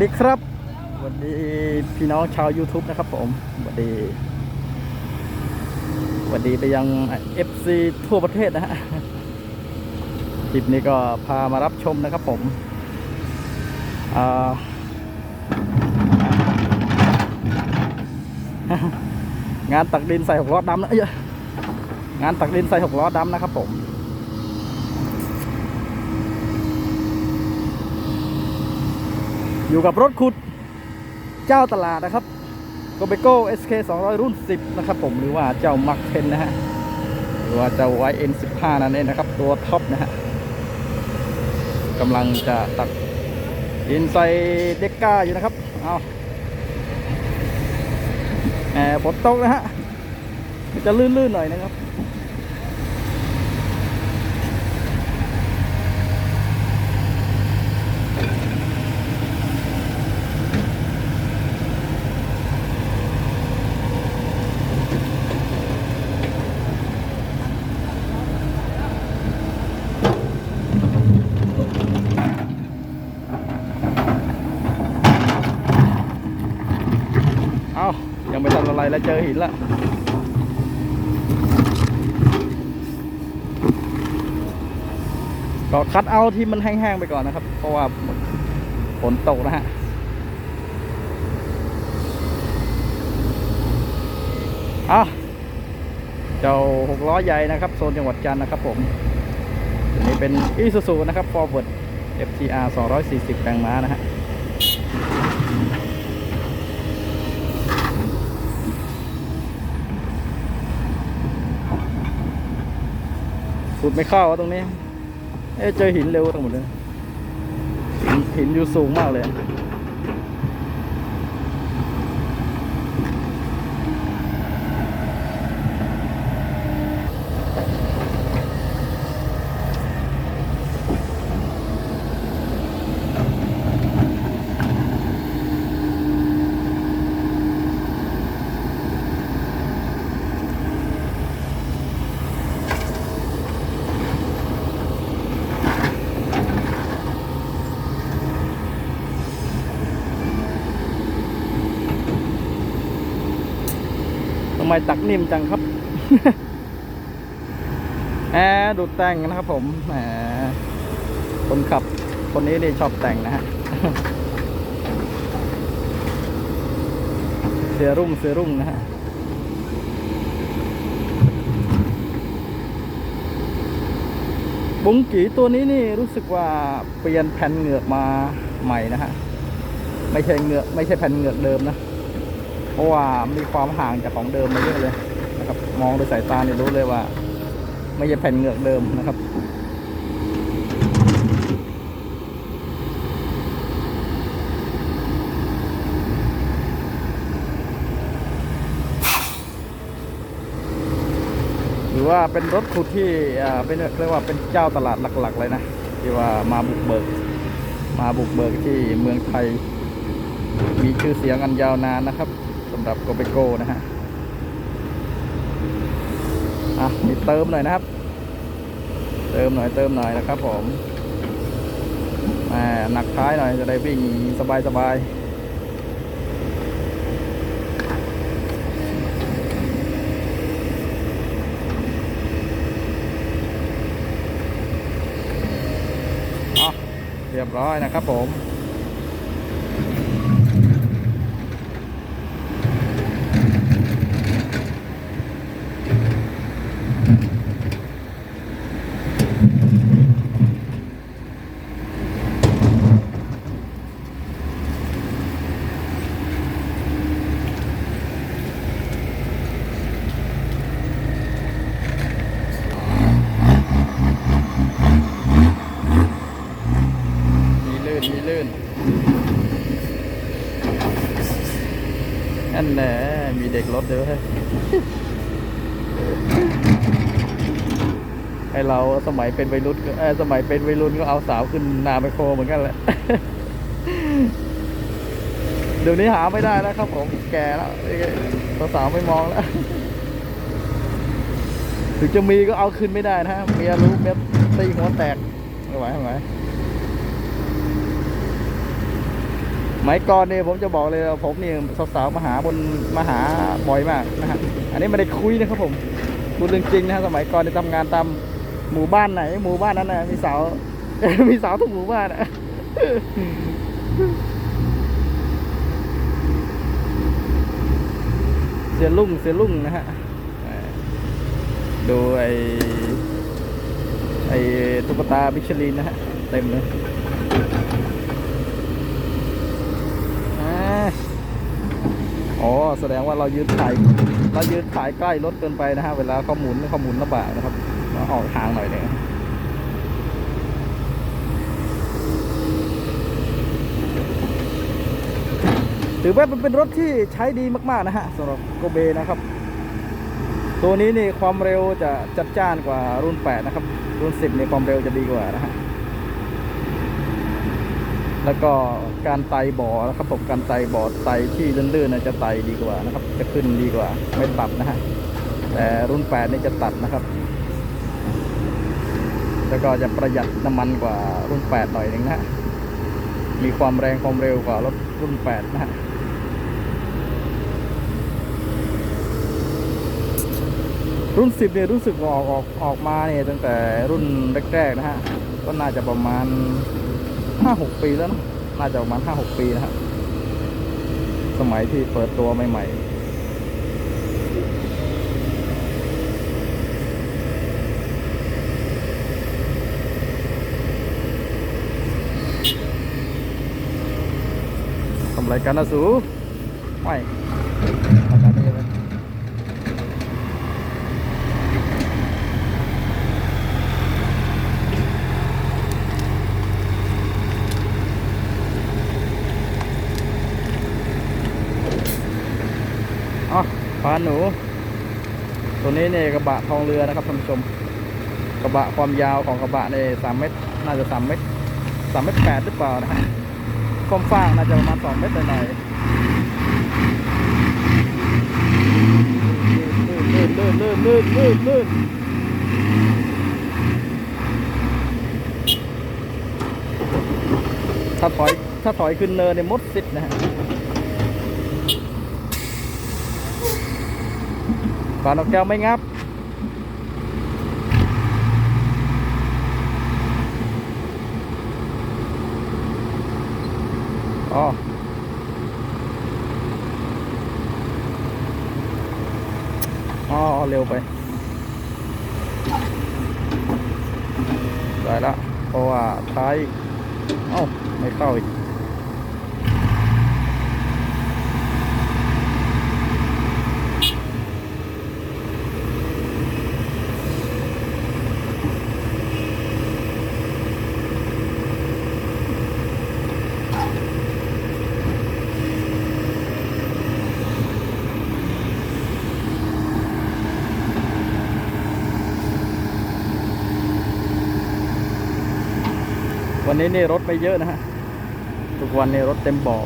ดีครับสวัสดีพี่น้องชาว YouTube นะครับผมสวัสดีสวัสดีไปยัง FC ทั่วประเทศนะฮะคลิปนี้ก็พามารับชมนะครับผมงานตักดินใส่หกล้อดำนะเอ้ยงานตักดินใส่หกล้อดำนะครับผม อยู่กับรถขุดเจ้าตลาดนะครับโกเบโก้ SK 200 รุ่น 10 นะครับผมหรือว่าเจ้ามักเทนนะฮะหรือว่าเจ้า YN 15 นั่นเองนะครับ ตัวท็อปนะฮะกำลังจะตักดินใส่เด็กก้าอยู่นะครับ เอาแหมฝนตกนะฮะ จะลื่นๆหน่อยนะครับ เอายังไม่ทัน อะไรแล้วเจอหินละก็คัดเอาที่มันแห้งๆไปก่อนนะครับ เพราะว่าฝนตกนะฮะเอาเจ้าหกล้อใหญ่นะครับโซนจังหวัดจันทร์นะครับผมอันนี้เป็นอีซูซูนะครับ Forward FTR 240 แรงม้านะฮะ ขุดไม่เข้าวะตรงนี้ เอ๊ะเจอหินเร็วทั้งหมดเลย หินอยู่สูงมากเลย ไมตักนิ่มจังครับแอร์ดูแต่งนะครับผมแหมคนขับ คนนี้นี่ชอบแต่งนะฮะเสียรุ่งเสียรุ่งนะฮะบุงกีตัวนี้นี่รู้สึกว่าเปลี่ยนแผ่นเหงือกมาใหม่นะฮะ ไม่ใช่เหงือกไม่ใช่แผ่นเหงือกเดิมนะ เพราะว่ามีความห่างจากของเดิมมาเยอะเลยนะครับ มองด้วยสายตาเนี่ยรู้เลยว่า ไม่ใช่แผ่นเหงือกเดิมนะครับหรือว่าเป็นรถขุดที่อ่าเป็นเรียกว่าเป็นเจ้าตลาดหลัก ๆ เลยนะที่ว่ามาบุกเบิก มาบุกเบิกที่เมืองไทย มีชื่อเสียงอันยาวนานนะครับำหรับโกเบโก้นะฮะอะมีเติมหน่อยนะครับ เติมหน่อยเติมหน่อยนะครับผมแหมหนักท้ายหน่อยจะได้วิ่งสบายสบายอะเรียบร้อยนะครับผมลื่น มีลื่น นั่นแหละมีเด็กรถด้วยไอเราสมัยเป็นวัยรุ่นก็เอสมัยเป็นวัยรุ่นก็เอาสาวขึ้นนาไปโคเหมือนกันแหละ เดี๋ยวนี้หาไม่ได้แล้วครับผมแก่แล้วสาวไม่มองแล้ว ถึงจะมีก็เอาขึ้นไม่ได้นะฮะเมียรู้เมียตีหัวแตกไม่ไหวไม่ไหว ไม้ก่อนเนี่ยผมจะบอกเลยว่าผมเนี่ยสาวๆมาหาบนมาหาบ่อยมากนะฮะอันนี้ไม่ได้คุยนะครับผมพูดเรื่องจริงนะฮะสมัยก่อนเนี่ยทำงานตามหมู่บ้านไหน หมู่บ้านนั้นนะมีสาวมีสาวทุกหมู่บ้านอะเสียลุ่งเสียลุ่งนะฮะดูไอไอตุ๊กตาบิชลินนะฮะ เต็มเลยอ่า อ๋อแสดงว่าเรายืนถ่ายเรายืนถ่ายใกล้รถเกินไปนะฮะเวลาเขาหมุนเขาหมุนลำบากนะครับเราออกทางหน่อยหนึงถือว่ามันเป็นรถที่ใช้ดีมากๆนะฮะสำหรับโกเบนะครับ ตัวนี้นี่ความเร็วจะจัดจ้านกว่ารุ่น 8 นะครับ รุ่น 10 ในความเร็วจะดีกว่านะฮะ แล้วก็การไต่บ่อนะครับผมการไต่บ่อไต่ที่ลื่นๆนะจะไต่ดีกว่านะครับ จะขึ้นดีกว่าไม่ตัดนะฮะแต่รุ่น8นี่จะตัดนะครับ แล้วก็จะประหยัดน้ำมันกว่ารุ่น8หน่อยหนึงนะมีความแรงความเร็วกว่ารถรุ่น8นะฮะรุ่น10เนี่ยรู้สึกว่าออกออกออกมาเนี่ยตั้งแต่รุ่นแรกๆนะฮะก็น่าจะประมาณ 5-6ปีแล้วนะน่าจะประมาณ5-6ปีนะฮะสมัยที่เปิดตัวใหม่ๆทำไรกันนะสูไม่ทำการนี้ไหม อ๋อพา หนู ตัวนี้เนี่ยกระบะทองเรือนะครับท่านผู้ชม กระบะความยาวของกระบะเนี่ยสามเมตร น่าจะสามเมตรสามเมตรแปดหรือเปล่านะฮะความฟ้างน่าจะประมาณสองเมตรหน่อยลื่นลื่นลื่นลื่นลื่นลื่นถ้าถอยถ้าถอยขึ้นเนินเนี่ยมดสิทธิ์นะฮะ ปลานกแก้วไม่งับ อ๋อ อ๋อ เร็วไป ได้ละเพราะว่าท้าย เอ้า ไม่เข้าอีก วั นนี้นี่รถไม่เยอะนะฮะ ทุกวันนี้รถเต็มบ่อ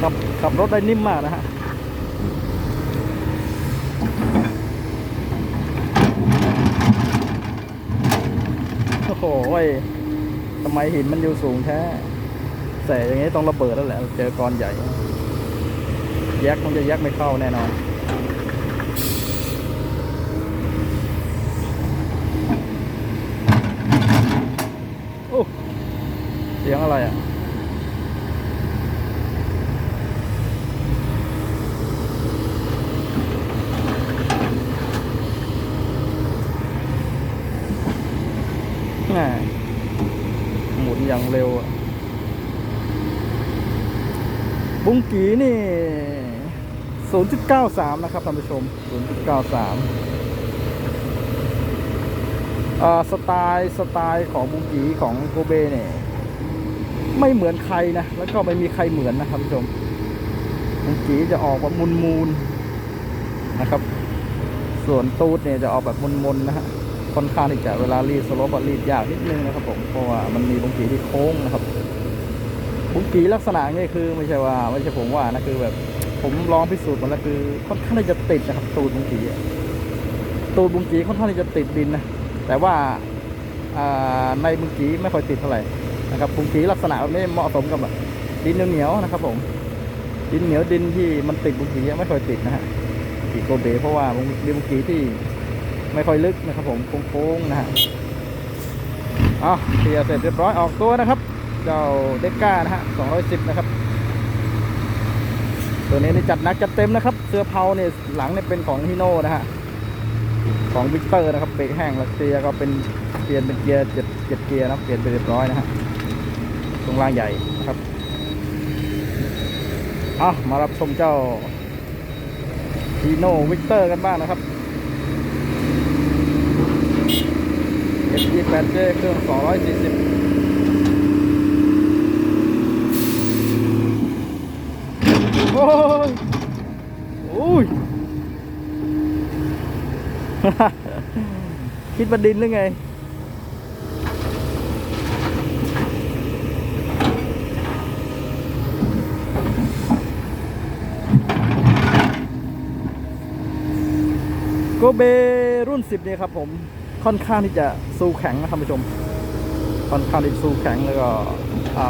ขับ ขับรถได้นิ่มมากนะฮะ โอ้ยทำไมหินมันอยู่สูงแท้แสอย่างงี้ต้องระเบิดแล้วแหละ เจอกรนใหญ่แยกคงจะแยกไม่เข้าแน่นอน โอ้ เสียงอะไรอะ แหม่หมุนอย่างเร็วบุ้งกีนี่ 0.93 นะครับท่านผู้ชม 0.93อ่าสไตล์สไตล์ของบุ้งกีของโกเบเนี่ยไม่เหมือนใครนะ แล้วก็ไม่มีใครเหมือนนะครับท่านผู้ชมบุ้งกีจะออกแบบมุนๆนะครับ ส่วนตูดเนี่ยจะออกแบบมนๆนะฮะ ค่อนข้างที่จะเวลารีดสโลปอรีดยากนิดนึงนะครับผมเพราะว่ามันมีบุงกีที่โค้งนะครับบุงกีลักษณะนี้คือไม่ใช่ว่าไม่ใช่ผมว่านะคือแบบผมลองพิสูจน์มาแล้วคือค่อนข้างที่จะติดนะครับตูดบุงกีตูดบุงกีค่อนข้างที่จะติดดินนะแต่ว่าในบุงกีไม่ค่อยติดเท่าไหร่นะครับบุงกีลักษณะแบบนี้เหมาะสมกับดินเหนียวๆนะครับ ผม ดินเหนียวดินที่มันติดบุงกีไม่ค่อยติดนะฮะกีโกเบเพราะว่าบุงดินบุงกีที่ ไม่ค่อยลึกนะครับผมโค้งๆนะฮะอ๋อเคลียร์เสร็จเรียบร้อยออกตัวนะครับ เจ้าเด็กก้านะฮะ210นะครับ ตัวนี้นี่จัดนักจัดเต็มนะครับ เสื้อเผาเนี่ยหลังเนี่ยเป็นของฮิโน่นะฮะของวิกเตอร์นะครับเบรกแห้งแล้วเกียร์ก็เป็นเปลี่ยนเป็นเกียร์เจ็ดเจ็ดเกียร์นะเปลี่ยนไปเรียบร้อยนะฮะตรงล่างใหญ่นะครับเอามารับชมเจ้าฮีโน่วิกเตอร์กันบ้างนะครับ S28J เครื่อง 240โอ้ยโอ้ย คิดว่าดินหรือไง โกเบรุ่น 10 เนี่ยครับผม ค่อนข้างที่จะสู้แข็งนะท่านผู้ชม ค่อนข้างที่จะสู้แข็งแล้วก็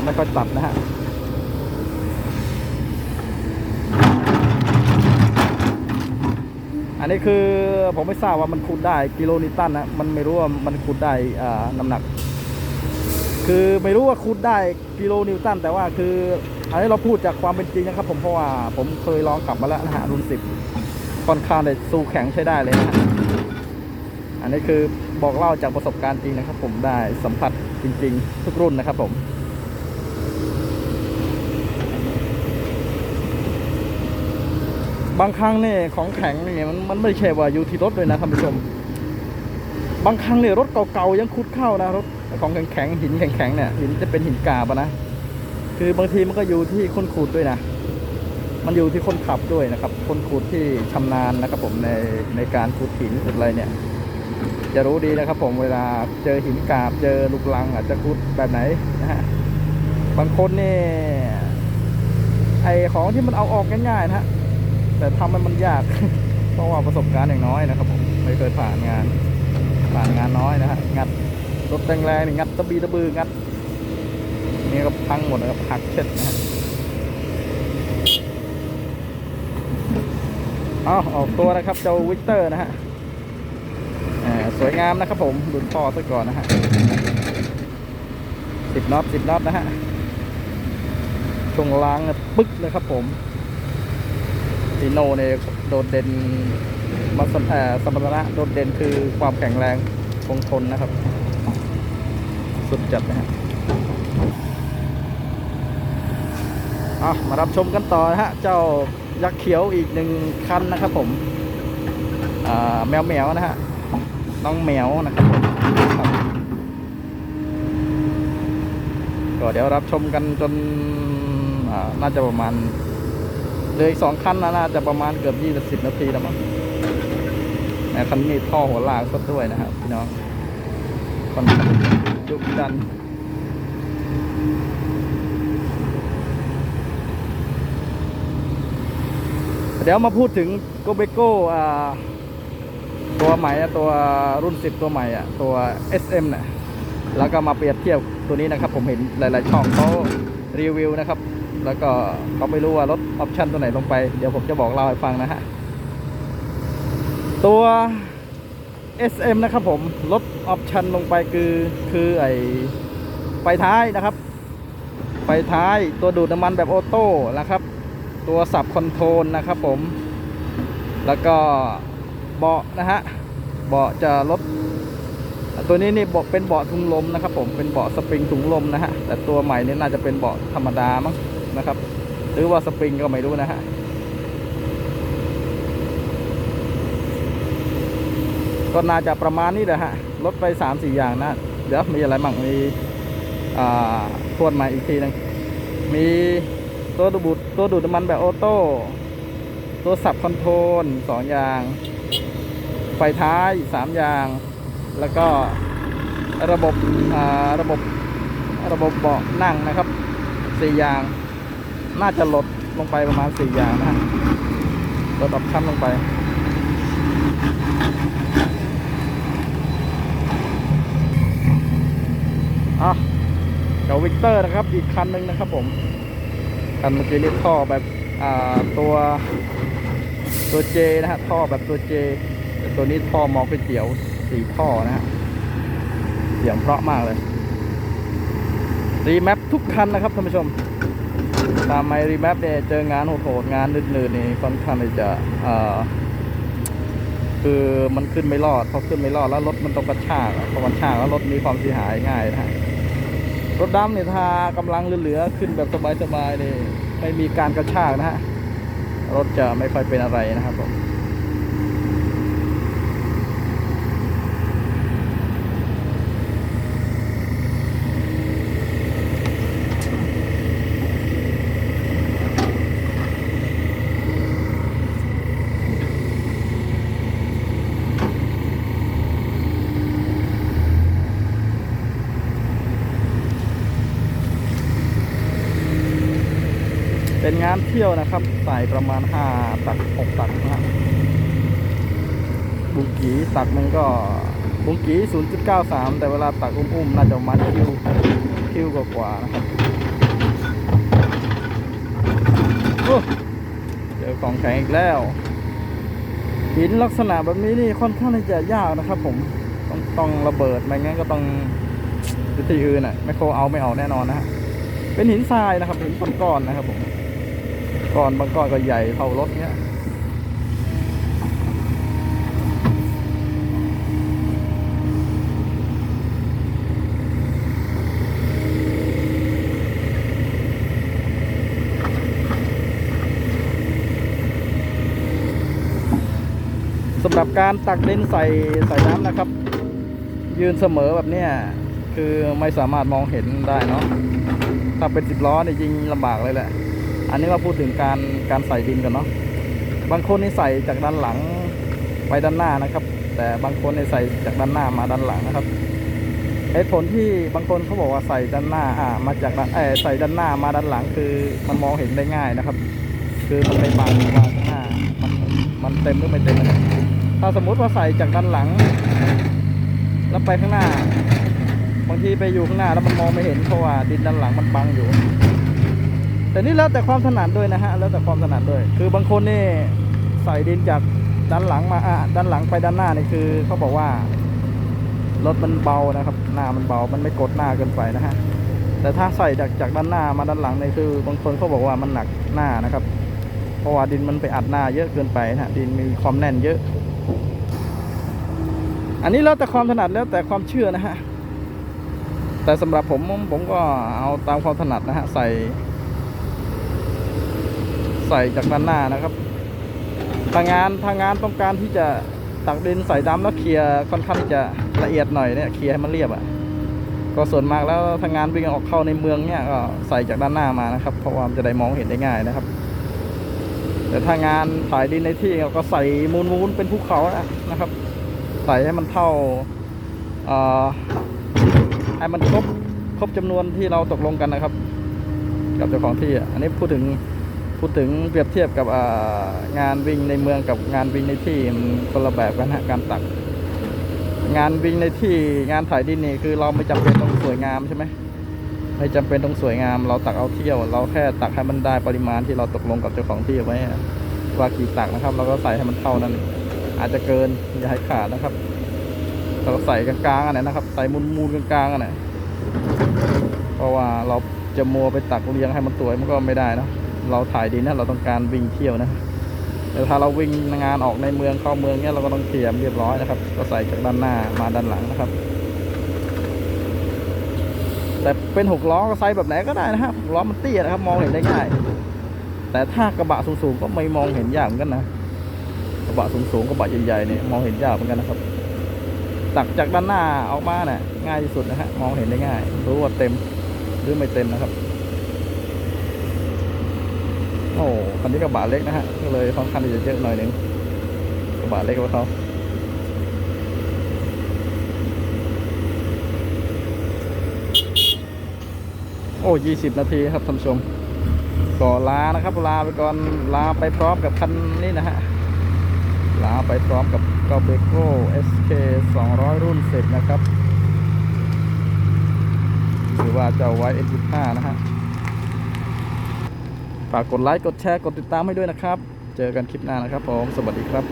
ไม่ค่อยตัดนะฮะอันนี้คือผมไม่ทราบว่ามันคูดได้กิโลนิวตันนะมันไม่รู้ว่ามันคูดได้น้ำหนัก คือไม่รู้ว่าคูดได้กิโลนิวตันแต่ว่าคืออันนี้เราพูดจากความเป็นจริงนะครับ ผมเพราะว่าผมเคยลองขับมาแล้วนะฮะรุ่นสิบค่อนข้างได้สู้แข็งใช้ได้เลยนะ อันนี้คือบอกเล่าจากประสบการณ์จริงนะครับ ผมได้สัมผัสจริง ๆ ทุกรุ่นนะครับ ผม บางครั้งเนี่ยของแข็งเนี่ยมันมันไม่ใช่ว่าอยู่ที่รถเลยนะท่านผู้ชม บางครั้งเนี่ยรถเก่าๆยังขุดเข้านะรถของแข็งๆหินแข็งๆเนี่ยหินจะเป็นหินกาบนะคือบางทีมันก็อยู่ที่คนขูดด้วยนะมันอยู่ที่คนขับด้วยนะครับ คนขูดที่ชำนาญนะครับผมในในการขูดหินขูดอะไรเนี่ย จะรู้ดีนะครับผมเวลาเจอหินกาบเจอลูกลังอาจจะขูดแบบไหนนะฮะบางคนเนี่ไอของที่มันเอาออกง่ายๆนะฮะแต่ทำให้มันยากเพราะว่าประสบการณ์อย่างน้อยนะครับผมไม่เคยผ่านงานผ่านงานน้อยนะฮะงัดรถแรงๆนี่งัดตะบีตะบืองัดนี่ก็พังหมดนะครับหักเช็ดนะฮะเอาออกตัวนะครับเจ้าวิกเตอร์นะฮะ สวยงามนะครับผมดุนพ่อซะก่อนนะฮะสิบน็อตสิบน็อตนะฮะช่วงล่างปึ๊กเลยครับผมฟีโนเนี่ยโดดเด่นมาสเอ่อสมรรถนะโดดเด่นคือความแข็งแรงคงทนนะครับ สุดจัดนะฮะอะมารับชมกันต่อนะฮะ เจ้ายักษ์เขียวอีกหนึ่งคันนะครับผมอ่าแมวแมวนะฮะ น้องแมวนะครับผมก็เดี๋ยวรับชมกันจนน่าจะประมาณเลยสองคันนะน่าจะประมาณเกือบยี่สิบนาทีแล้วมั้งแหมคันนี้ท่อหัวลากซะด้วยนะครับพี่น้องคอนข้างจุกดันเดี๋ยวมาพูดถึงโกเบโก้อ่า ตัวใหม่อะตัวรุ่น 10 ตัวใหม่อะตัว SM เนี่ยแล้วก็มาเปรียบเทียบตัวนี้นะครับ ผมเห็นหลาย ๆ ช่องเขารีวิวนะครับ แล้วก็เขาไม่รู้ว่าลดออปชันตัวไหนลงไป เดี๋ยวผมจะบอกเล่าให้ฟังนะฮะ ตัว SM นะครับผมลดออปชันลงไปคือคือไอไฟท้ายนะครับ ไฟท้ายตัวดูดน้ำมันแบบออโต้นะครับ ตัวสับคอนโทรลนะครับผม แล้วก็ เบาะนะฮะเบาะจะลด ตัวนี้นี่เบาะเป็นเบาะถุงลมนะครับ ผมเป็นเบาะสปริงถุงลมนะฮะแต่ตัวใหม่นี่น่าจะเป็นเบาะธรรมดามั้งนะครับ หรือว่าสปริงก็ไม่รู้นะฮะก็น่าจะประมาณนี้แหละฮะลดไปสามสี่อย่างนะเดี๋ยวมีอะไรบ้างมีอ่าทวนใหม่อีกทีหนึงมีตัวดูดตัวดูดน้ำมันแบบออโต้ตัวสับคอนโทรลสองอย่าง ไฟท้ายสามอย่าง แล้วก็ระบบระบบระบบเบาะนั่งนะครับสี่อย่าง น่าจะลดลงไปประมาณสี่อย่างนะลดออปชั่นลงไปอะเดี๋ยววิกเตอร์นะครับ อีกคันหนึ่งนะครับผมคันเมื่อกี้นี่ท่อแบบอ่าตัวตัวเจนะฮะท่อแบบตัวเจ ตัวนี้ท่อมองไปเตี๋ยวสีท่อนะฮะเสียงเพราะมากเลย รีแมปทุกคันนะครับท่านผู้ชม ตามไมรีแมปเนี่ยเจองานโหดๆงานนืดๆนี่ค่อนข้างจะคือมันขึ้นไม่รอดพอขึ้นไม่รอดแล้วรถมันต้องกระชากพอกระชากแล้วรถมีความเสียหายง่ายนะฮะรถดำเนี่ยถ้ากำลังเหลือๆขึ้นแบบสบายๆนี่ไม่มีการกระชากนะฮะรถจะไม่ค่อยเป็นอะไรนะครับผม เป็นงานเที่ยวนะครับใส่ประมาณห้าตักหกตักนะบุงกีตักหนึงก็บุงกี0.93แต่เวลาตักอุ้มๆน่าจะมาณคิวคิวกว่าๆนะครับเจอของแข็งอีกแล้ว หินลักษณะแบบนี้นี่ค่อนข้างที่จะยากนะครับ ผมต้องต้องระเบิดไม่งั้นก็ต้องวิธีอื่นอะไม่โครเอาไม่เอาแน่นอนนะฮะเป็นหินทรายนะครับหินก้อนๆนะครับผม ก้อนบางก้อนก็ใหญ่เท่ารถเนี้ยสำหรับการตักดินใส่ใส่น้ำนะครับ ยืนเสมอแบบเนี้ยคือไม่สามารถมองเห็นได้เนาะถ้าเป็นสิบล้อเนี่ยยิงลำบากเลยแหละ อันนี้มาพูดถึงการการใส่ดินกันเนาะบางคนนี่ใส่จากด้านหลังไปด้านหน้านะครับ แต่บางคนนี่ใส่จากด้านหน้ามาด้านหลังนะครับเหตุผลที่บางคนเขาบอกว่าใส่ด้านหน้าอ่ามาจากด้านเออใส่ด้านหน้ามาด้านหลังคือมันมองเห็นได้ง่ายนะครับ คือมันไม่บังว่าข้างหน้ามันมันเต็มหรือไม่เต็มนะถ้าสมมุติว่าใส่จากด้านหลัง แล้วไปข้างหน้า บางทีไปอยู่ข้างหน้าแล้วมันมองไม่เห็นเพราะว่าดินด้านหลังมันบังอยู่ แต่นี่แล้วแต่ความถนัดด้วยนะฮะแล้วแต่ความถนัดด้วย คือบางคนนี่ใส่ดินจากด้านหลังมาอะด้านหลังไปด้านหน้านี่คือเขาบอกว่ารถมันเบานะครับ หน้ามันเบามันไม่กดหน้าเกินไปนะฮะแต่ถ้าใส่จากจากด้านหน้ามาด้านหลังนี่คือบางคนเขาบอกว่ามันหนักหน้านะครับ เพราะว่าดินมันไปอัดหน้าเยอะเกินไปนะฮะดินมีความแน่นเยอะ อันนี้แล้วแต่ความถนัดแล้วแต่ความเชื่อนะฮะแต่สำหรับผมผมก็เอาตามความถนัดนะฮะใส่ ใส่จากด้านหน้านะครับทางงานทางงานต้องการที่จะตักดินใส่ดำแล้วเคลียร์ค่อนข้างที่จะละเอียดหน่อยเนี่ยเคลียร์ให้มันเรียบอะ่ะก็ส่วนมากแล้วทางงานวิ่งออกเข้าในเมืองเนี่ยก็ใส่จากด้านหน้ามานะครับ เพราะว่าจะได้มองเห็นได้ง่ายนะครับ แต่ทางงานถ่ายดินในที่เราก็ใส่มูลมูลเป็นภูเขานะนะครับ ใส่ให้มันเท่าเอ่อให้มันครบครบจำนวนที่เราตกลงกันนะครับ กับเจ้าของที่อันนี้พูดถึง พูดถึงเปรียบเทียบกับงานวิ่งในเมืองกับงานวิ่งในที่มันคนละแบบกันฮะการตัก งานวิ่งในที่งานถ่ายดินนี่คือเราไม่จำเป็นต้องสวยงามใช่ไหมไม่จำเป็นต้องสวยงาม เราตักเอาเที่ยว เราแค่ตักให้มันได้ปริมาณที่เราตกลงกับเจ้าของที่ไว้อะว่ากี่ตักนะครับเราก็ใส่ให้มันเท่านั้น อาจจะเกินอย่าให้ขาดนะครับเราใส่กลางๆอันไหนนะครับ ใส่มูลๆกลางๆอันไหนเพราะว่าเราจะมัวไปตักเรียงให้มันสวยมันก็ไม่ได้นะ เราถ่ายดีนะเราต้องการวิ่งเที่ยวนะแต่ถ้าเราวิ่งงานออกในเมืองเข้าเมืองเนี้ยเราก็ต้องเคลียร์เรียบร้อยนะครับ ก็ใส่จากด้านหน้ามาด้านหลังนะครับ แต่เป็นหกล้อก็ไซส์แบบไหนก็ได้นะครับล้อมันเตี้ยนะครับ มองเห็นได้ง่าย แต่ถ้ากระบะสูงๆก็ไม่มองเห็นยากเหมือนกันนะกระบะสูงๆกระบะใหญ่ๆเนี่ยมองเห็นยากเหมือนกันนะครับตักจากด้านหน้าออกมาเนี่ยง่ายที่สุดนะฮะมองเห็นได้ง่ายรู้ว่าเต็มหรือไม่เต็มนะครับ โอ้คันนี้กระบะเล็กนะฮะ ก็เลยค่อนข้างจะเยอะหน่อยนึงกระบะเล็กกว่าเขาโอ้ยี่สิบนาทีครับท่านชมก็ลานะครับ ลาไปก่อน ลาไปพร้อมกับคันนี้นะฮะ ลาไปพร้อมกับกาเบโก้เอสเคสองร้อยรุ่นเสร็จนะครับ หรือว่าจะไว้เอ็นสิบห้านะฮะ ฝากกดไลค์ กดแชร์ กดติดตามให้ด้วยนะครับ เจอกันคลิปหน้านะครับผม สวัสดีครับ